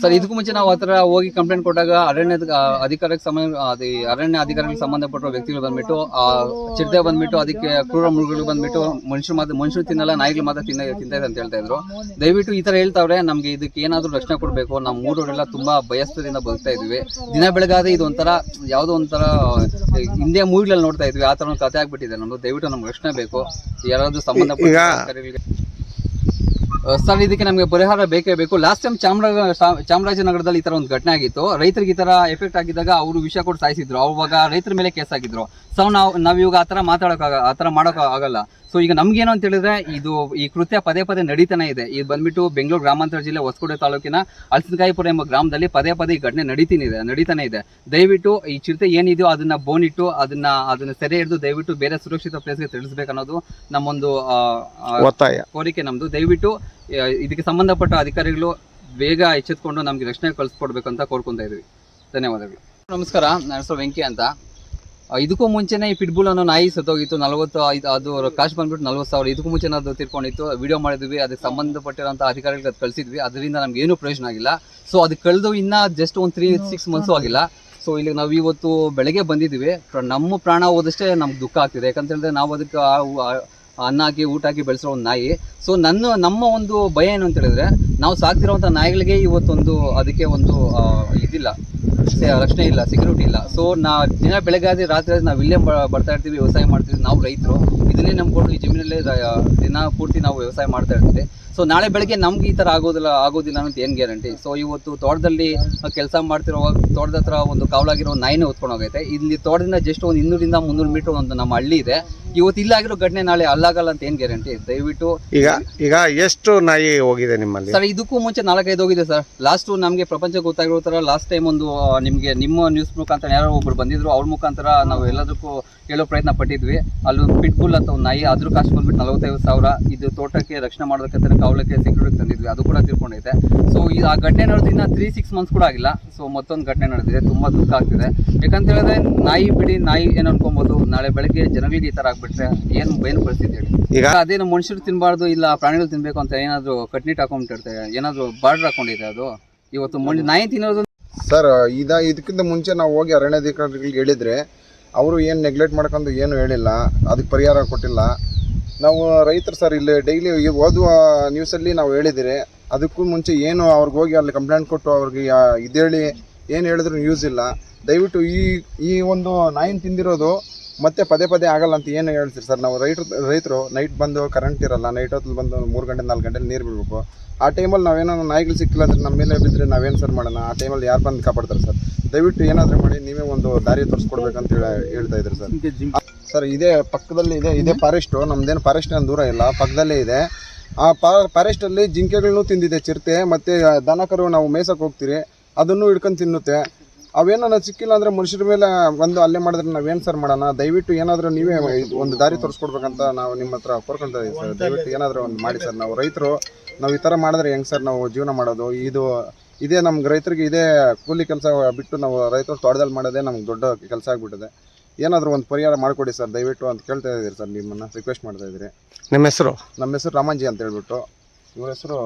Sir ಇದಕ್ಕೂ ಮುಂಚೆ ನಾವು ಆತರ ಹೋಗಿ ಕಂಪ್ಲೇಂಟ್ ಕೊಟ್ಟಾಗ ಅರಣ್ಯ ಅಧಿಕಾರಕ್ಕೆ ಸಂಬಂಧ ಅದೇ ಅರಣ್ಯ ಅಧಿಕಾರಿಗಳಿಗೆ ಸಂಬಂಧಪಟ್ಟ ವ್ಯಕ್ತಿಗಳು ಬಂದ್ಬಿಟ್ಟು ಆ ಚಿರತೆ ಬಂದ್ಬಿಟ್ಟು ಅದಕ್ಕೆ ಕ್ರೂರ ಮೃಗಗಳು ಬಂದ್ಬಿಟ್ಟು ಮನುಷ್ಯರು ಮಾತ್ರ ಮನುಷ್ಯರು ತಿನ್ನಲ್ಲ ನಾಯಿಗಳು ಮಾತ್ರ ತಿನ್ನ ತಿಂತಾ ಇದೆ ಅಂತ ಹೇಳ್ತಾ ಇದ್ರು. ದಯವಿಟ್ಟು ಈ ತರ ಹೇಳ್ತಾವ್ರೆ ನಮ್ಗೆ ಇದಕ್ಕೆ ಏನಾದರೂ ರಕ್ಷಣೆ ಕೊಡಬೇಕು. ನಮ್ಮ ಮೂರವರೆಲ್ಲ ತುಂಬಾ ಭಯಸ್ಥದಿಂದ ಬದುಕ್ತಾ ಇದ್ವಿ ದಿನ ಬೆಳಗಾದ್ರೆ ಇದು ಒಂಥರ ಯಾವುದೋ ಒಂಥರ ಹಿಂದೆ ಮೂವಿಗಳಲ್ಲಿ ನೋಡ್ತಾ ಇದ್ವಿ. ಆ ತರ ಒಂದು ಕಥೆ ಆಗ್ಬಿಟ್ಟಿದೆ ನಮ್ದು. ದಯವಿಟ್ಟು ನಮ್ಗೆ ರಕ್ಷಣೆ ಬೇಕು. ಯಾರಾದ್ರೂ ಸಂಬಂಧಪಟ್ಟ ಸರ್ ಇದಕ್ಕೆ ನಮಗೆ ಪರಿಹಾರ ಬೇಕೇ ಬೇಕು. ಲಾಸ್ಟ್ ಟೈಮ್ ಚಾಮರಾಜ ಚಾಮರಾಜನಗರದಲ್ಲಿ ಈ ತರ ಒಂದು ಘಟನೆ ಆಗಿತ್ತು. ರೈತರಿಗೆ ಈ ತರ ಎಫೆಕ್ಟ್ ಆಗಿದ್ದಾಗ ಅವರು ವಿಷಯ ಕೊಟ್ಟು ಸಾಯಿಸಿದ್ರು. ಅವಾಗ ರೈತರ ಮೇಲೆ ಕೇಸ್ ಆಗಿದ್ರು. ಸೊ ನಾವು ನಾವು ಇವಾಗ ಆತರ ಮಾತಾಡಕ್ ಆ ತರ ಮಾಡಕ್ ಆಗಲ್ಲ. ಸೊ ಈಗ ನಮ್ಗೇನು ಅಂತ ಹೇಳಿದ್ರೆ ಇದು ಈ ಕೃತ್ಯ ಪದೇ ಪದೇ ನಡೀತಾನೆ ಇದೆ. ಇದು ಬಂದ್ಬಿಟ್ಟು ಬೆಂಗಳೂರು ಗ್ರಾಮಾಂತರ ಜಿಲ್ಲೆ ಹೊಸಕೋಟೆ ತಾಲೂಕಿನ ಅಲ್ಸನ್ಕಾಯಿಪುರ ಎಂಬ ಗ್ರಾಮದಲ್ಲಿ ಪದೇ ಪದೇ ಈ ಘಟನೆ ನಡೀತೀನಿ ಇದೆ ನಡೀತಾನೆ ಇದೆ. ದಯವಿಟ್ಟು ಈ ಚಿರತೆ ಏನಿದೆಯೋ ಅದನ್ನ ಬೋನಿಟ್ಟು ಅದನ್ನ ಅದನ್ನ ಸೆರೆ ಹಿಡಿದು ದಯವಿಟ್ಟು ಬೇರೆ ಸುರಕ್ಷಿತ ಪ್ಲೇಸ್ಗೆ ತಿಳಿಸ್ಬೇಕು ಅನ್ನೋದು ನಮ್ಮೊಂದು ಆ, ಆ, ಒತ್ತಾಯ. ಕೋರಿಕೆ ನಮ್ಮದು ದಯವಿಟ್ಟು ಆ, ಇದಕ್ಕೆ ಸಂಬಂಧಪಟ್ಟ ಅಧಿಕಾರಿಗಳು ಬೇಗ ಎಚ್ಚೆತ್ಕೊಂಡು ನಮಗೆ ರಕ್ಷಣೆ ಕಳಿಸ್ಕೊಡ್ಬೇಕು ಅಂತ ಕೋರ್ಕೊಂತ ಇದೀವಿ. ಧನ್ಯವಾದಗಳು. ನಮಸ್ಕಾರ, ನನ್ನ ಹೆಸರು ವೆಂಕಿ ಅಂತ. ಇದಕ್ಕೂ ಮುಂಚೆನೇ ಈ ಪಿಟ್ಬುಲ್ ಅನ್ನೋ ನಾಯಿ ಸತ್ತೋಗಿತ್ತು. ನಲವತ್ತು ಐದು ಅದು ಕಾಶ್ ಬಂದ್ಬಿಟ್ಟು ನಲ್ವತ್ತು ಸಾವಿರ. ಇದಕ್ಕೂ ಮುಂಚೆ ಅದು ತಿರ್ಕೊಂಡಿತ್ತು. ವಿಡಿಯೋ ಮಾಡಿದ್ವಿ, ಅದಕ್ಕೆ ಸಂಬಂಧಪಟ್ಟಿರೋಂಥ ಅಧಿಕಾರಿಗಳಿಗೆ ಅದು ಕಳಿಸಿದ್ವಿ. ಅದರಿಂದ ನಮ್ಗೆ ಏನೂ ಪ್ರಯೋಜನ ಆಗಿಲ್ಲ. ಸೊ ಅದು ಕಳೆದು ಇನ್ನೂ ಜಸ್ಟ್ ಒಂದು ತ್ರೀ ಸಿಕ್ಸ್ ಮಂತ್ಸು ಆಗಿಲ್ಲ. ಸೊ ಇಲ್ಲಿ ನಾವು ಇವತ್ತು ಬೆಳಗ್ಗೆ ಬಂದಿದ್ದೀವಿ. ನಮ್ಮ ಪ್ರಾಣ ಹೋದಷ್ಟೇ ನಮ್ಗೆ ದುಃಖ ಆಗ್ತಿದೆ. ಯಾಕಂತ ಹೇಳಿದ್ರೆ ನಾವು ಅದಕ್ಕೆ ಅನ್ನ ಹಾಕಿ ಊಟ ಹಾಕಿ ಬೆಳೆಸಿರೋ ಒಂದು ನಾಯಿ. ಸೊ ನನ್ನ, ನಮ್ಮ ಒಂದು ಭಯ ಏನು ಅಂತ ಹೇಳಿದ್ರೆ, ನಾವು ಸಾಕ್ತಿರೋವಂಥ ನಾಯಿಗಳಿಗೆ ಇವತ್ತೊಂದು, ಅದಕ್ಕೆ ಒಂದು ಇದಿಲ್ಲ. ಸೆ- ರಕ್ಷಣೆ ಇಲ್ಲ ಸೆಕ್ಯೂರಿಟಿ ಇಲ್ಲ. ಸೊ ನಾ ದಿನ ಬೆಳಗ್ಗೆ ಆದ್ರೆ ರಾತ್ರಿ ನಾವು ಇಲ್ಲೇ ಬರ್ತಾ ಇರ್ತೀವಿ ವ್ಯವಸಾಯ ಮಾಡ್ತೀವಿ ನಾವು ರೈತರು. ಇದನ್ನೇ ನಂಬ್ಕೊಂಡು ಈ ಜಮೀನಲ್ಲೇ ದಿನ ಪೂರ್ತಿ ನಾವು ವ್ಯವಸಾಯ ಮಾಡ್ತಾ ಇರ್ತೀವಿ. ಸೊ ನಾಳೆ ಬೆಳಗ್ಗೆ ನಮ್ಗೆ ಈ ಥರ ಆಗೋದಿಲ್ಲ ಆಗೋದಿಲ್ಲ ಅಂತ ಏನು ಗ್ಯಾರಂಟಿ ಸೊ ಇವತ್ತು ತೋಟದಲ್ಲಿ ಕೆಲಸ ಮಾಡ್ತಿರೋವಾಗ ತೋಟದ ಹತ್ರ ಒಂದು ಕಾವಲಾಗಿರೋ ನಾಯಿನ ಹೊತ್ಕೊಂಡು ಹೋಗೈತೆ. ಇಲ್ಲಿ ತೋಟದಿಂದ ಜಸ್ಟ್ ಒಂದು ಇನ್ನೂರಿಂದ ಮುನ್ನೂರು ಮೀಟರ್ ಒಂದು ನಮ್ಮ ಹಳ್ಳಿ ಇದೆ. ಇವತ್ತು ಇಲ್ಲಾಗಿರೋ ಘಟನೆ ನಾಳೆ ಅಲ್ಲಾಗಲ್ಲ ಅಂತ ಏನು ಗ್ಯಾರಂಟಿ ದಯವಿಟ್ಟು ಈಗ ಈಗ ಎಷ್ಟು ನಾಯಿ ಹೋಗಿದೆ ನಿಮ್ಮಲ್ಲಿ? ಸರ್ ಇದಕ್ಕೂ ಮುಂಚೆ ನಾಲ್ಕೈದು ಹೋಗಿದೆ ಸರ್. ಲಾಸ್ಟು ನಮಗೆ ಪ್ರಪಂಚ ಗೊತ್ತಾಗಿರೋ ಥರ ಲಾಸ್ಟ್ ಟೈಮ್ ಒಂದು ನಿಮಗೆ ನಿಮ್ಮ ನ್ಯೂಸ್ ಮುಖಾಂತರ ಯಾರೋ ಒಬ್ರು ಬಂದಿದ್ರು ಅವ್ರ ಮುಖಾಂತರ ನಾವು ಎಲ್ಲದಕ್ಕೂ ಹೇಳೋ ಪ್ರಯತ್ನ ಪಟ್ಟಿದ್ವಿ. ಅಲ್ಲಿ ಒಂದು ಪಿಟ್ಬುಲ್ ಅಂತ ಒಂದು ನಾಯಿ ಅದ್ರ ಕಾಸ್ಟ್ ಬಂದ್ಬಿಟ್ಟು ನಲವತ್ತೈದು ಸಾವಿರ. ಇದು ತೋಟಕ್ಕೆ ರಕ್ಷಣೆ ಮಾಡೋದಕ್ಕೆ ಕಾವಲಕ್ಕೆ ಸೆಕ್ಯೂರಿಟಿ ತಂದಿದ್ವಿ. ಅದು ಕೂಡ ತಿಳ್ಕೊಂಡೈತೆ ಸೊ ಈ ಆ ಘಟನೆ ನಡೆದಿನ್ನ ಇನ್ನ ತ್ರೀ ಸಿಕ್ಸ್ ಮಂತ್ಸ್ ಕೂಡ ಆಗಿಲ್ಲ. ಸೊ ಮತ್ತೊಂದು ಘಟನೆ ನಡೆದಿದೆ. ತುಂಬಾ ದುಃಖ ಆಗ್ತಿದೆ. ಯಾಕಂತ ಹೇಳಿದ್ರೆ ನಾಯಿ ಬಿಡಿ ನಾಯಿ ಏನು ಅನ್ಕೊಬೋದು. ನಾಳೆ ಬೆಳಗ್ಗೆ ಜನಗಳಿಗೆ ಈ ಥರ ಆಗ್ಬಿಟ್ರೆ ಏನು ಏನು ಪರಿಸ್ಥಿತಿ ಹೇಳಿ? ಈಗ? ಅದೇನು ಮನುಷ್ಯರು ತಿನ್ನಬಾರ್ದು ಇಲ್ಲ ಪ್ರಾಣಿಗಳು ತಿನ್ನಬೇಕು ಅಂತ ಏನಾದ್ರು ಕಟ್ನಿಟ್ ಹಾಕೊಂಡ್ಬಿಟ್ಟಿರ್ತಾರೆ ಏನಾದರೂ ಬಾರ್ಡರ್ ಹಾಕೊಂಡಿದೆ ಅದು. ಇವತ್ತು ನಾಯಿ ತಿನ್ನೋದು ಸರ್, ಇದ, ಇದಕ್ಕಿಂತ ಮುಂಚೆ ನಾವು ಹೋಗಿ ಅರಣ್ಯಾಧಿಕಾರಿಗಳಿಗೆ ಹೇಳಿದರೆ, ಅವರು ಏನು ನೆಗ್ಲೆಕ್ಟ್ ಮಾಡ್ಕೊಂಡು ಏನು ಹೇಳಿಲ್ಲ, ಅದಕ್ಕೆ ಪರಿಹಾರ ಕೊಟ್ಟಿಲ್ಲ. ನಾವು ರೈತರು ಸರ್, ಇಲ್ಲಿ ಡೈಲಿ ಓದುವ ನ್ಯೂಸಲ್ಲಿ ನಾವು ಹೇಳಿದ್ದೀರಿ ಅದಕ್ಕೂ ಮುಂಚೆ ಏನು ಅವ್ರಿಗೆ ಹೋಗಿ ಅಲ್ಲಿ ಕಂಪ್ಲೇಂಟ್ ಕೊಟ್ಟು ಅವ್ರಿಗೆ ಇದು ಇದೇಳಿ ಏನು ಹೇಳಿದ್ರು ಯೂಸ್ ಇಲ್ಲ. ದಯವಿಟ್ಟು ಈ ಈ ಒಂದು ನಾಯಿನ ತಿಂದಿರೋದು ಮತ್ತೆ ಪದೇ ಪದೇ ಆಗಲ್ಲ ಅಂತ ಏನು ಹೇಳ್ತೀರಿ ಸರ್? ನಾವು ರೈತರು ರೈತರು ನೈಟ್ ಬಂದು ಕರೆಂಟ್ ಇರಲ್ಲ ನೈಟ್ ಹೊತ್ತಲ್ಲಿ ಬಂದು ಮೂರು ಗಂಟೆ ನಾಲ್ಕು ಗಂಟೆಲಿ ನೀರು ಬಿಡಬೇಕು. ಆ ಟೈಮಲ್ಲಿ ನಾವೇನೋ ನಾಯಿಗಳು ಸಿಕ್ಕಿಲ್ಲ ಅಂದರೆ ನಮ್ಮ ಮೇಲೆ ಬಿದ್ದರೆ ನಾವೇನು ಸರ್ ಮಾಡೋಣ? ಆ ಟೈಮಲ್ಲಿ ಯಾರು ಬಂದು ಕಾಪಾಡ್ತಾರೆ ಸರ್ ದಯವಿಟ್ಟು ಏನಾದರೂ ಮಾಡಿ ನೀವೇ ಒಂದು ದಾರಿ ತೋರಿಸ್ಕೊಡ್ಬೇಕಂತ ಹೇಳಿ ಹೇಳ್ತಾ ಇದ್ರಿ ಸರ್ ಸರ್ ಇದೇ ಪಕ್ಕದಲ್ಲಿ ಇದೆ ಇದೇ ಫಾರೆಸ್ಟು ನಮ್ದೇನು ಫಾರೆಸ್ಟ್ ಏನು ದೂರ ಇಲ್ಲ ಪಕ್ಕದಲ್ಲೇ ಇದೆ. ಆ ಫಾರೆಸ್ಟಲ್ಲಿ ಜಿಂಕೆಗಳನ್ನು ತಿಂದಿದೆ ಚಿರತೆ ಮತ್ತು ದನಕರು ನಾವು ಮೇಸಕ್ಕೆ ಹೋಗ್ತೀರಿ ಅದನ್ನು ಹಿಡ್ಕೊಂಡು ತಿನ್ನುತ್ತೆ. ಅವೇನಾರ ಸಿಕ್ಕಿಲ್ಲ ಅಂದರೆ ಮನುಷ್ಯರ ಮೇಲೆ ಬಂದು ಅಲ್ಲೇ ಮಾಡಿದ್ರೆ ನಾವೇನು ಸರ್ ಮಾಡೋಣ? ದಯವಿಟ್ಟು ಏನಾದರೂ ನೀವೇ ಒಂದು ದಾರಿ ತೋರಿಸ್ಕೊಡ್ಬೇಕಂತ ನಾವು ನಿಮ್ಮ ಹತ್ರ ಕೋರ್ಕೊಳ್ತಾ ಇದ್ದೀವಿ ಸರ್ ದಯವಿಟ್ಟು ಏನಾದರೂ ಒಂದು ಮಾಡಿ ಸರ್ ನಾವು ರೈತರು ನಾವು ಈ ಥರ ಮಾಡಿದ್ರೆ ಹೆಂಗೆ ಸರ್ ನಾವು ಜೀವನ ಮಾಡೋದು? ಇದು ಇದೇ ನಮ್ಗೆ ರೈತರಿಗೆ ಇದೇ ಕೂಲಿ ಕೆಲಸ ಬಿಟ್ಟು ನಾವು ರೈತರು ತೋಟದಲ್ಲಿ ಮಾಡೋದೇ ನಮ್ಗೆ ದೊಡ್ಡ ಕೆಲಸ ಆಗಿಬಿಟ್ಟಿದೆ. ಏನಾದರೂ ಒಂದು ಪರಿಹಾರ ಮಾಡಿಕೊಡಿ ಸರ್ ದಯವಿಟ್ಟು ಅಂತ ಕೇಳ್ತಾ ಇದ್ದೀರಿ ಸರ್ ನಿಮ್ಮನ್ನು ರಿಕ್ವೆಸ್ಟ್ ಮಾಡ್ತಾ ಇದ್ದೀರಿ ನಿಮ್ಮ ಹೆಸರು? ನಮ್ಮ ಹೆಸರು ರಾಮಾಂಜಿ ಅಂತ ಹೇಳ್ಬಿಟ್ಟು. ಇವ್ರ ಹೆಸರು